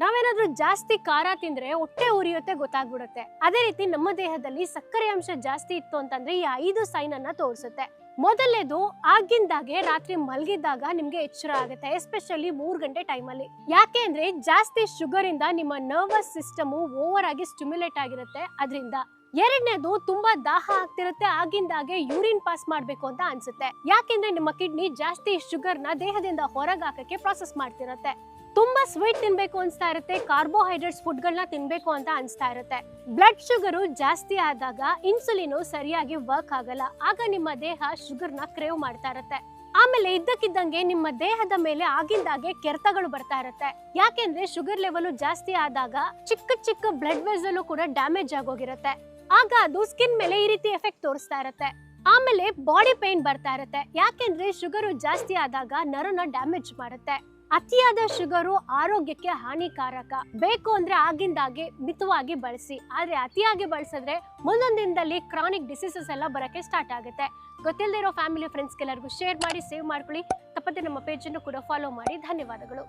ನಾವೇನಾದ್ರೂ ಜಾಸ್ತಿ ಖಾರ ತಿಂದ್ರೆ ಹೊಟ್ಟೆ ಉರಿಯುತ್ತೆ ಗೊತ್ತಾಗ್ಬಿಡುತ್ತೆ. ಅದೇ ರೀತಿ ನಮ್ಮ ದೇಹದಲ್ಲಿ ಸಕ್ಕರೆ ಅಂಶ ಜಾಸ್ತಿ ಇತ್ತು ಅಂತಂದ್ರೆ ಈ ಐದು ಸೈನ್ ಅನ್ನ ತೋರಿಸುತ್ತೆ. ಮೊದಲನೇದು ಆಗಿಂದಾಗೆ ರಾತ್ರಿ ಮಲಗಿದ್ದಾಗ ನಿಮ್ಗೆ ಎಚ್ಚರ ಆಗುತ್ತೆ ಎಸ್ಪೆಷಲಿ ಮೂರ್ ಗಂಟೆ ಟೈಮಲ್ಲಿ ಯಾಕೆ ಅಂದ್ರೆ ಜಾಸ್ತಿ ಶುಗರ್ ಇಂದ ನಿಮ್ಮ ನರ್ವಸ್ ಸಿಸ್ಟಮ್ ಓವರ್ ಆಗಿ ಸ್ಟಿಮ್ಯುಲೇಟ್ ಆಗಿರುತ್ತೆ. ಅದರಿಂದ ಎರಡನೇದು ತುಂಬಾ ದಾಹ ಆಗ್ತಿರುತ್ತೆ ಆಗಿಂದಾಗೆ ಯೂರಿನ್ ಪಾಸ್ ಮಾಡ್ಬೇಕು ಅಂತ ಅನ್ಸುತ್ತೆ. ಯಾಕೆಂದ್ರೆ ನಿಮ್ಮ ಕಿಡ್ನಿ ಜಾಸ್ತಿ ಶುಗರ್ನ ದೇಹದಿಂದ ಹೊರಗಾಕಕ್ಕೆ ಪ್ರಾಸೆಸ್ ಮಾಡ್ತಿರತ್ತೆ. ತುಂಬಾ ಸ್ವೀಟ್ ತಿನ್ಬೇಕು ಅನ್ಸ್ತಾ ಇರುತ್ತೆ ಕಾರ್ಬೋಹೈಡ್ರೇಟ್ಸ್ ಫುಡ್ ಗಳನ್ನ ತಿನ್ಬೇಕು ಅಂತ ಅನ್ಸ್ತಾ ಇರುತ್ತೆ. ಬ್ಲಡ್ ಶುಗರು ಜಾಸ್ತಿ ಆದಾಗ ಇನ್ಸುಲಿನ್ ಸರಿಯಾಗಿ ವರ್ಕ್ ಆಗಲ್ಲ. ಆಗ ನಿಮ್ಮ ದೇಹ ಶುಗರ್ನ ಕ್ರೇವ್ ಮಾಡ್ತಾ ಇರುತ್ತೆ. ಆಮೇಲೆ ಇದ್ದಕ್ಕಿದ್ದಂಗೆ ನಿಮ್ಮ ದೇಹದ ಮೇಲೆ ಆಗಿಂದಾಗೆ ಕೆರೆತಗಳು ಬರ್ತಾ ಇರುತ್ತೆ. ಯಾಕೆಂದ್ರೆ ಶುಗರ್ ಲೆವೆಲ್ ಜಾಸ್ತಿ ಆದಾಗ ಚಿಕ್ಕ ಚಿಕ್ಕ ಬ್ಲಡ್ ವೆಸಲು ಕೂಡ ಡ್ಯಾಮೇಜ್ ಆಗೋಗಿರುತ್ತೆ. ಆಗ ಅದು ಸ್ಕಿನ್ ಮೇಲೆ ಈ ರೀತಿ ಎಫೆಕ್ಟ್ ತೋರಿಸ್ತಾ ಇರುತ್ತೆ. ಆಮೇಲೆ ಬಾಡಿ ಪೇನ್ ಬರ್ತಾ ಇರುತ್ತೆ. ಯಾಕೆಂದ್ರೆ ಶುಗರು ಜಾಸ್ತಿ ಆದಾಗ ನರನ ಡ್ಯಾಮೇಜ್ ಮಾಡುತ್ತೆ. ಅತಿಯಾದ ಶುಗರು ಆರೋಗ್ಯಕ್ಕೆ ಹಾನಿಕಾರಕ. ಬೇಕು ಅಂದ್ರೆ ಆಗಿಂದಾಗೆ ಮಿತವಾಗಿ ಬಳಸಿ. ಆದ್ರೆ ಅತಿಯಾಗಿ ಬಳಸಿದ್ರೆ ಮುಂದೊಂದು ದಿನದಲ್ಲಿ ಕ್ರಾನಿಕ್ ಡಿಸೀಸಸ್ ಎಲ್ಲ ಬರಕ್ಕೆ ಸ್ಟಾರ್ಟ್ ಆಗುತ್ತೆ. ಗೊತ್ತಿಲ್ಲದೆ ಇರೋ ಫ್ಯಾಮಿಲಿ ಫ್ರೆಂಡ್ಸ್ಗೆಲ್ಲರಿಗೂ ಶೇರ್ ಮಾಡಿ ಸೇವ್ ಮಾಡ್ಕೊಳ್ಳಿ. ತಪ್ಪದೆ ನಮ್ಮ ಪೇಜನ್ನು ಕೂಡ ಫಾಲೋ ಮಾಡಿ. ಧನ್ಯವಾದಗಳು.